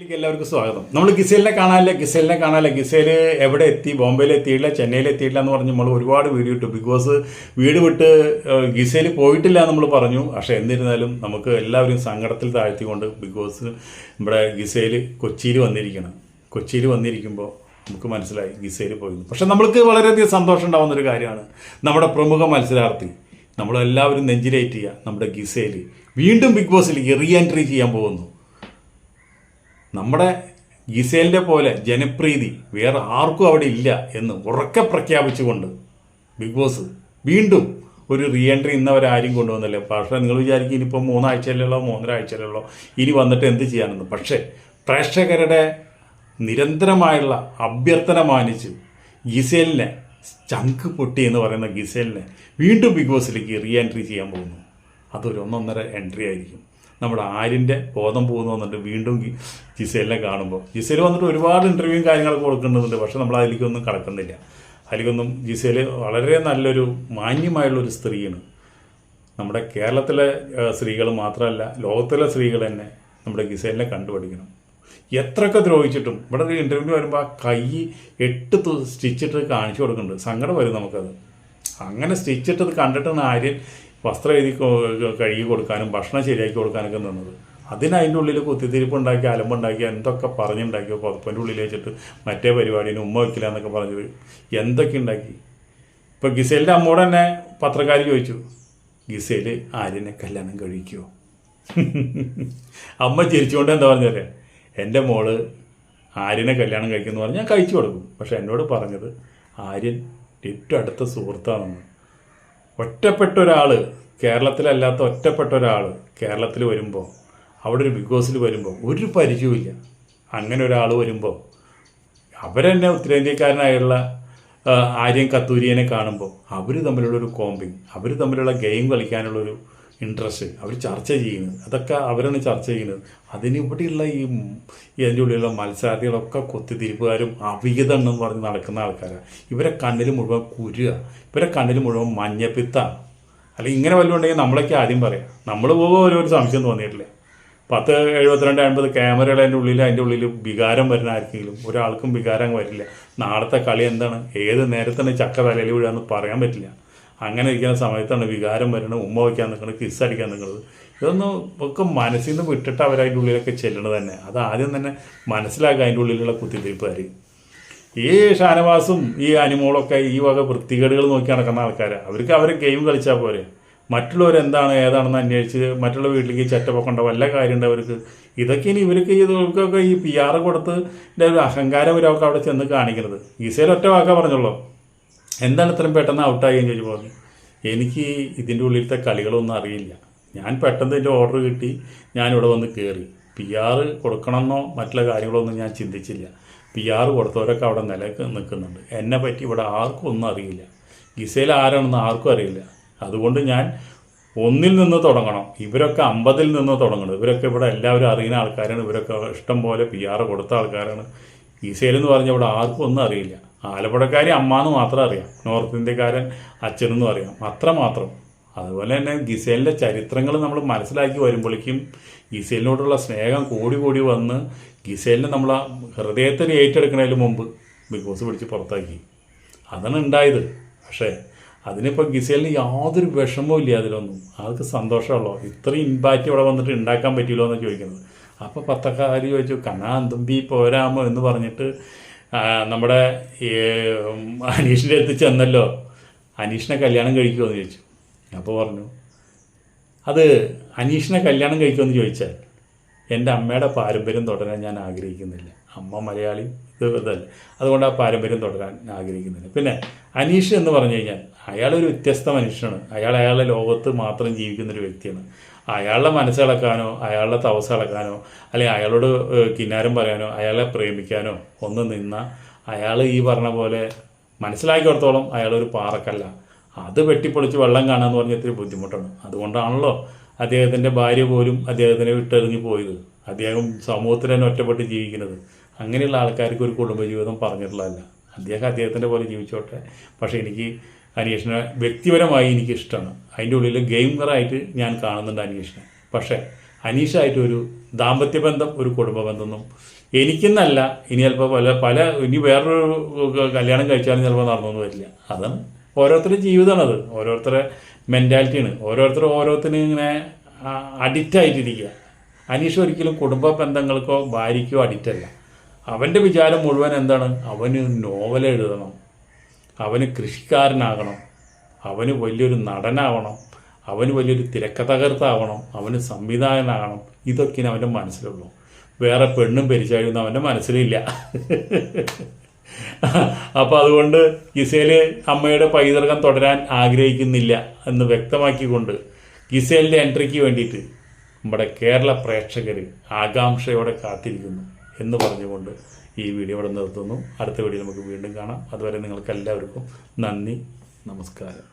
എല്ലാവർക്കും സ്വാഗതം. നമ്മൾ ഗിസേലിനെ കാണാനില്ല ഗിസേലിനെ കാണാനില്ല. ഗിസേൽ എവിടെ എത്തി? ബോംബെയിൽ എത്തിയില്ല ചെന്നൈയിൽ എത്തിയില്ല എന്ന് പറഞ്ഞ് നമ്മൾ ഒരുപാട് വീഡിയോ ഇട്ടു. ബിക്കോസ് വീട് വിട്ട് ഗിസേൽ പോയിട്ടില്ല നമ്മൾ പറഞ്ഞു. പക്ഷേ എന്നിരുന്നാലും നമുക്ക് എല്ലാവരും സങ്കടത്തിൽ താഴ്ത്തിക്കൊണ്ട് ബിക്കോസ് നമ്മുടെ ഗിസേൽ കൊച്ചിയിൽ വന്നിരിക്കണം. കൊച്ചിയിൽ വന്നിരിക്കുമ്പോൾ നമുക്ക് മനസ്സിലായി ഗിസേൽ പോയിരുന്നു. പക്ഷെ നമ്മൾക്ക് വളരെയധികം സന്തോഷം ഉണ്ടാകുന്ന ഒരു കാര്യമാണ്. നമ്മുടെ പ്രമുഖ മത്സരാർത്ഥി നമ്മളെല്ലാവരും നെഞ്ചിലേറ്റ് ചെയ്യുക നമ്മുടെ ഗിസേൽ വീണ്ടും ബിഗ് ബോസിലേക്ക് റീ എൻട്രി ചെയ്യാൻ പോകുന്നു. നമ്മുടെ ഗിസേലിന്റെ പോലെ ജനപ്രീതി വേറെ ആർക്കും അവിടെ ഇല്ല എന്ന് ഉറക്കെ പ്രഖ്യാപിച്ചുകൊണ്ട് ബിഗ് ബോസ് വീണ്ടും ഒരു റീ എൻട്രി ഇന്നവരാരും കൊണ്ടുവന്നില്ല. പക്ഷേ നിങ്ങൾ വിചാരിക്കും ഇനിയിപ്പോൾ മൂന്നാഴ്ചയിലുള്ളോ മൂന്നര ആഴ്ചയിലുള്ളോ ഇനി വന്നിട്ട് എന്ത് ചെയ്യാനെന്ന്. പക്ഷേ പ്രേക്ഷകരുടെ നിരന്തരമായുള്ള അഭ്യർത്ഥന മാനിച്ച് ഗിസേലിനെ ചങ്ക് പൊട്ടി എന്ന് പറയുന്ന ഗിസേലിനെ വീണ്ടും ബിഗ് ബോസിലേക്ക് റീ എൻട്രി ചെയ്യാൻ പോകുന്നു. അതൊരു ഒന്നൊന്നര എൻട്രി ആയിരിക്കും. നമ്മുടെ ആര്യന്റെ ബോധം പോകുന്നു വന്നിട്ട് വീണ്ടും ജിസേലിനെ കാണുമ്പോൾ. ജിസേൽ വന്നിട്ട് ഒരുപാട് ഇന്റർവ്യൂവും കാര്യങ്ങളൊക്കെ കൊടുക്കുന്നുണ്ട് പക്ഷെ നമ്മൾ അതിലേക്കൊന്നും കടക്കുന്നില്ല. അതിലേക്കൊന്നും ജിസേൽ വളരെ നല്ലൊരു മാന്യമായുള്ള ഒരു സ്ത്രീയാണ്. നമ്മുടെ കേരളത്തിലെ സ്ത്രീകൾ മാത്രമല്ല ലോകത്തിലെ സ്ത്രീകൾ തന്നെ നമ്മുടെ ഗിസേലിനെ കണ്ടുപഠിക്കണം എത്രയൊക്കെ ദ്രോഹിച്ചിട്ടും ഇവിടെ ഒരു ഇന്റർവ്യൂ വരുമ്പോൾ ആ കൈ എട്ട് സ്റ്റിച്ചിട്ട് കാണിച്ചു കൊടുക്കുന്നുണ്ട്. സങ്കടം വരും നമുക്കത്. അങ്ങനെ സ്റ്റിച്ചിട്ടത് കണ്ടിട്ടാണ് ആര്യൻ വസ്ത്രം എഴുതി കഴുകി കൊടുക്കാനും ഭക്ഷണം ശരിയാക്കി കൊടുക്കാനൊക്കെ നിന്നത്. അതിന് അതിന്റെ ഉള്ളിൽ കുത്തിത്തിരിപ്പ് ഉണ്ടാക്കി അലമ്പുണ്ടാക്കി എന്തൊക്കെ പറഞ്ഞുണ്ടാക്കിയോ പുതപ്പിന്റെ ഉള്ളിൽ വെച്ചിട്ട് മറ്റേ പരിപാടിന് ഉമ്മ വയ്ക്കില്ല എന്നൊക്കെ പറഞ്ഞത്. എന്തൊക്കെ ഉണ്ടാക്കി? ഇപ്പോൾ ഗിസേലിന്റെ അമ്മോട് തന്നെ പത്രക്കാർ ചോദിച്ചു ഗിസേൽ ആര്യനെ കല്യാണം കഴിക്കുമോ അമ്മ ചിരിച്ചുകൊണ്ട് എന്താ പറഞ്ഞല്ലേ എന്റെ മോൾ ആര്യനെ കല്യാണം കഴിക്കുമെന്ന് പറഞ്ഞാൽ ഞാൻ കഴിച്ചു കൊടുക്കും. പക്ഷെ എന്നോട് പറഞ്ഞത് ആര്യൻ ഏറ്റവും അടുത്ത സുഹൃത്താണെന്ന്. ഒറ്റപ്പെട്ട ഒരാൾ കേരളത്തിലല്ലാത്ത ഒറ്റപ്പെട്ട ഒരാൾ കേരളത്തിൽ വരുമ്പോൾ അവിടെ ഒരു ബിഗ് ബോസിൽ വരുമ്പോൾ ഒരു പരിചയമില്ല അങ്ങനെ ഒരാൾ വരുമ്പോൾ അവരെന്നെ ഉത്തരേന്ത്യക്കാരനായുള്ള ആര്യം കത്തൂരിയനെ കാണുമ്പോൾ അവർ തമ്മിലുള്ളൊരു കോമ്പിങ് അവർ തമ്മിലുള്ള ഗെയിം കളിക്കാനുള്ളൊരു ഇൻട്രസ്റ്റ് അവർ ചർച്ച ചെയ്യുന്നത് അതൊക്കെ അവരാണ് ചർച്ച ചെയ്യുന്നത്. അതിനിവിടെയുള്ള ഈ ഇതിന്റെ ഉള്ളിലുള്ള മത്സരാർത്ഥികളൊക്കെ കൊത്തിത്തിരിപ്പുകാരും അവിഹിതണ്ണെന്ന് പറഞ്ഞ് നടക്കുന്ന ആൾക്കാരാണ് ഇവരെ കണ്ണിൽ മുഴുവൻ കുരുക ഇവരെ കണ്ണിൽ മുഴുവൻ മഞ്ഞപ്പിത്താണ് അല്ലെങ്കിൽ ഇങ്ങനെ വല്ലതും ഉണ്ടെങ്കിൽ നമ്മളൊക്കെ ആദ്യം പറയാം. നമ്മൾ പോകുമ്പോൾ ഒരു സംശയം തോന്നിയിട്ടില്ല. പത്ത് എഴുപത്തിരണ്ട് അൻപത് ക്യാമറകൾ അതിന്റെ ഉള്ളിൽ അതിന്റെ ഉള്ളിൽ വികാരം വരുന്ന ആർക്കെങ്കിലും ഒരാൾക്കും വികാരം വരില്ല. നാളത്തെ കളി എന്താണ്? ഏത് നേരത്തന്നെ ചക്ക തലയിൽ വീഴാന്ന് പറയാൻ പറ്റില്ല. അങ്ങനെ ഇരിക്കുന്ന സമയത്താണ് വികാരം വരണത് ഉമ്മ വയ്ക്കാൻ നിൽക്കുന്നത് കിസ് അടിക്കാൻ നിൽക്കുന്നത് ഇതൊന്നും ഒക്കെ മനസ്സിൽ നിന്ന് വിട്ടിട്ട് അവർ അതിന്റെ ഉള്ളിലൊക്കെ ചെല്ലണത് തന്നെ. അത് ആദ്യം തന്നെ മനസ്സിലാക്കുക അതിന്റെ ഉള്ളിലുള്ള കുത്തിത്തിരിപ്പുകാർ ഈ ഷാനവാസും ഈ അനിമോളൊക്കെ ഈ വക വൃത്തികേടുകൾ നോക്കി നടക്കുന്ന ആൾക്കാരാണ് അവർക്ക് അവർ ഗെയിം കളിച്ചാൽ പോരെ. മറ്റുള്ളവർ എന്താണ് ഏതാണെന്ന് അന്വേഷിച്ച് മറ്റുള്ള വീട്ടിലേക്ക് ചെറ്റപ്പൊക്കണ്ട വല്ല കാര്യമുണ്ട് അവർക്ക്. ഇതൊക്കെ ഇനി ഇവർക്ക് ഇതൊക്കെ ഈ പി ആർ കൊടുത്ത് ഒരു അഹങ്കാരം ഇവരൊക്കെ അവിടെ ചെന്ന് കാണിക്കുന്നത് ഈസയിൽ ഒറ്റ വാക്കാ പറഞ്ഞുള്ളൂ. എന്താണ് ഇത്രയും പെട്ടെന്ന് ഔട്ടായി ചോദിച്ചു പറഞ്ഞു. എനിക്ക് ഇതിന്റെ ഉള്ളിലത്തെ കളികളൊന്നും അറിയില്ല. ഞാൻ പെട്ടെന്ന് ഇതിന്റെ ഓർഡർ കിട്ടി. ഞാനിവിടെ വന്ന് കയറി പി ആർ കൊടുക്കണമെന്നോ മറ്റുള്ള കാര്യങ്ങളൊന്നും ഞാൻ ചിന്തിച്ചില്ല. പി ആർ കൊടുത്തവരൊക്കെ അവിടെ നിലയ്ക്ക് നിൽക്കുന്നുണ്ട്. എന്നെ പറ്റി ഇവിടെ ആർക്കും ഒന്നും അറിയില്ല. ഗിസയിൽ ആരാണെന്ന് ആർക്കും അറിയില്ല. അതുകൊണ്ട് ഞാൻ ഒന്നിൽ നിന്ന് തുടങ്ങണം. ഇവരൊക്കെ അമ്പതിൽ നിന്ന് തുടങ്ങണം. ഇവരൊക്കെ ഇവിടെ എല്ലാവരും അറിയുന്ന ആൾക്കാരാണ്. ഇവരൊക്കെ ഇഷ്ടം പോലെ പി ആർ കൊടുത്ത ആൾക്കാരാണ്. ഗിസയിൽ എന്ന് പറഞ്ഞാൽ ഇവിടെ ആർക്കും ഒന്നും അറിയില്ല. ആലപ്പുഴക്കാരി അമ്മ എന്ന് മാത്രം അറിയാം. നോർത്ത് ഇന്ത്യക്കാരൻ അച്ഛനെന്നും അറിയാം. അത്ര മാത്രം അതുപോലെ തന്നെ ഗിസേലിന്റെ ചരിത്രങ്ങൾ നമ്മൾ മനസ്സിലാക്കി വരുമ്പോഴേക്കും ഗിസേലിനോടുള്ള സ്നേഹം കൂടി കൂടി വന്ന് ഗിസേലിനെ നമ്മൾ ഹൃദയത്തിൽ ഏറ്റെടുക്കുന്നതിന് മുമ്പ് ബിഗ് ബോസ് പിടിച്ച് പുറത്താക്കി. അതാണ് ഉണ്ടായത്. പക്ഷേ അതിനിപ്പോൾ ഗിസേലിന് യാതൊരു വിഷമവും ഇല്ല അതിലൊന്നും ആൾക്ക് സന്തോഷമുള്ളോ? ഇത്രയും ഇമ്പാക്റ്റ് ഇവിടെ വന്നിട്ട് ഉണ്ടാക്കാൻ പറ്റില്ലോ എന്ന് ചോദിക്കുന്നത്. അപ്പോൾ പത്തക്കാരി ചോദിച്ചു കണാ തുമ്പി പോരാമോ? എന്ന് പറഞ്ഞിട്ട് നമ്മുടെ അനീഷിന്റെ അടുത്ത് ചെന്നല്ലോ. അനീഷിനെ കല്യാണം കഴിക്കുമോ എന്ന് ചോദിച്ചു അപ്പോൾ പറഞ്ഞു അത് അനീഷിനെ കല്യാണം കഴിക്കുമെന്ന് ചോദിച്ചാൽ എന്റെ അമ്മയുടെ പാരമ്പര്യം തുടരാൻ ഞാൻ ആഗ്രഹിക്കുന്നില്ല. അമ്മ മലയാളി ഇത് ഇതല്ല. അതുകൊണ്ട് ആ പാരമ്പര്യം തുടരാൻ ആഗ്രഹിക്കുന്നില്ല. പിന്നെ അനീഷ് എന്ന് പറഞ്ഞു കഴിഞ്ഞാൽ അയാളൊരു വ്യത്യസ്ത മനുഷ്യനാണ്. അയാൾ അയാളുടെ ലോകത്ത് മാത്രം ജീവിക്കുന്ന ഒരു വ്യക്തിയാണ്. അയാളുടെ മനസ്സിളക്കാനോ അയാളുടെ തവസ ഇളക്കാനോ അല്ലെങ്കിൽ അയാളോട് കിന്നാരം പറയാനോ അയാളെ പ്രേമിക്കാനോ ഒന്നും നിന്ന അയാൾ ഈ പറഞ്ഞ പോലെ മനസ്സിലാക്കി കൊടുത്തോളം അയാളൊരു പാറക്കല്ല. അത് വെട്ടിപ്പൊളിച്ച് വെള്ളം കാണാമെന്ന് പറഞ്ഞാൽ ഇത്തിരി ബുദ്ധിമുട്ടാണ്. അതുകൊണ്ടാണല്ലോ അദ്ദേഹത്തിന്റെ ഭാര്യ പോലും അദ്ദേഹത്തിനെ വിട്ടെറിഞ്ഞ് പോയത്. അദ്ദേഹം സമൂഹത്തിൽ തന്നെ ഒറ്റപ്പെട്ട് ജീവിക്കുന്നത്. അങ്ങനെയുള്ള ആൾക്കാർക്ക് ഒരു കുടുംബജീവിതം പറഞ്ഞിട്ടുള്ളതല്ല. അദ്ദേഹം അദ്ദേഹത്തിന്റെ പോലെ ജീവിച്ചോട്ടെ. പക്ഷേ എനിക്ക് അനീഷിനെ വ്യക്തിപരമായി എനിക്ക് ഇഷ്ടമാണ് അതിന്റെ ഉള്ളിൽ ഗെയിമറായിട്ട് ഞാൻ കാണുന്നുണ്ട് അന്വേഷണം പക്ഷേ അനീഷായിട്ട് ഒരു ദാമ്പത്യ ബന്ധം ഒരു കുടുംബ ബന്ധമൊന്നും എനിക്കെന്നല്ല. ഇനി ചിലപ്പോൾ പല പല ഇനി വേറൊരു കല്യാണം കഴിച്ചാലും ചിലപ്പോൾ നടന്നൊന്നും വരില്ല. അതാണ് ഓരോരുത്തരുടെ ജീവിതമാണത് ഓരോരുത്തരുടെ മെന്റാലിറ്റിയാണ് ഓരോരുത്തർ ഓരോരുത്തരും ഇങ്ങനെ അഡിക്റ്റ് ആയിട്ടിരിക്കുക. അനീഷ് ഒരിക്കലും കുടുംബ ബന്ധങ്ങൾക്കോ ഭാര്യയ്ക്കോ അഡിക്റ്റല്ല. അവന്റെ വിചാരം മുഴുവൻ എന്താണ്? അവന് നോവൽ എഴുതണം. അവന് കൃഷിക്കാരനാകണം. അവന് വലിയൊരു നടനാവണം. അവന് വലിയൊരു തിരക്കഥകർത്താവണം അവന് സംവിധായകനാകണം. ഇതൊക്കെയാണ് അവന്റെ മനസ്സിലുള്ളൂ. വേറെ പെണ്ണും പരിചയമൊന്നും അവന്റെ മനസ്സിലില്ല. അപ്പോൾ അതുകൊണ്ട് ഗിസേൽ അമ്മയുടെ പൈതൃകം തുടരാൻ ആഗ്രഹിക്കുന്നില്ല എന്ന് വ്യക്തമാക്കിക്കൊണ്ട് ഗിസേലിന്റെ എൻട്രിക്ക് വേണ്ടിയിട്ട് നമ്മുടെ കേരള പ്രേക്ഷകർ ആകാംക്ഷയോടെ കാത്തിരിക്കുന്നു എന്ന് പറഞ്ഞുകൊണ്ട് ഈ വീഡിയോ ഇവിടെ നിർത്തുന്നു. അടുത്ത വീഡിയോ നമുക്ക് വീണ്ടും കാണാം. അതുവരെ നിങ്ങൾക്ക് എല്ലാവർക്കും നന്ദി നമസ്കാരം.